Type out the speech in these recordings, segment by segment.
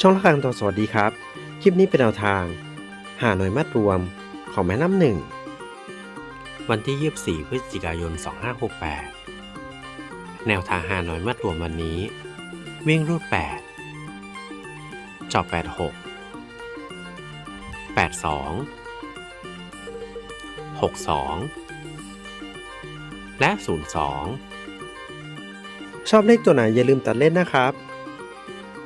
ช่องละครังตอสวัสดีครับ คลิปนี้เป็นแนวทาง หาหน่วยมัดรวมของแม่น้ำหนึ่ง วันที่ 24 พฤศจิกายน 2568 แนวทางหาหน่วยมัดรวมวันนี้ วิ่งรูด 8จอบ86 82 62 และ 02 ชอบเลขตัวไหนอย่าลืมตัดเล่นนะครับ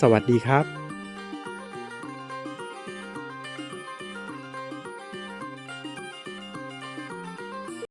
สวัสดีครับ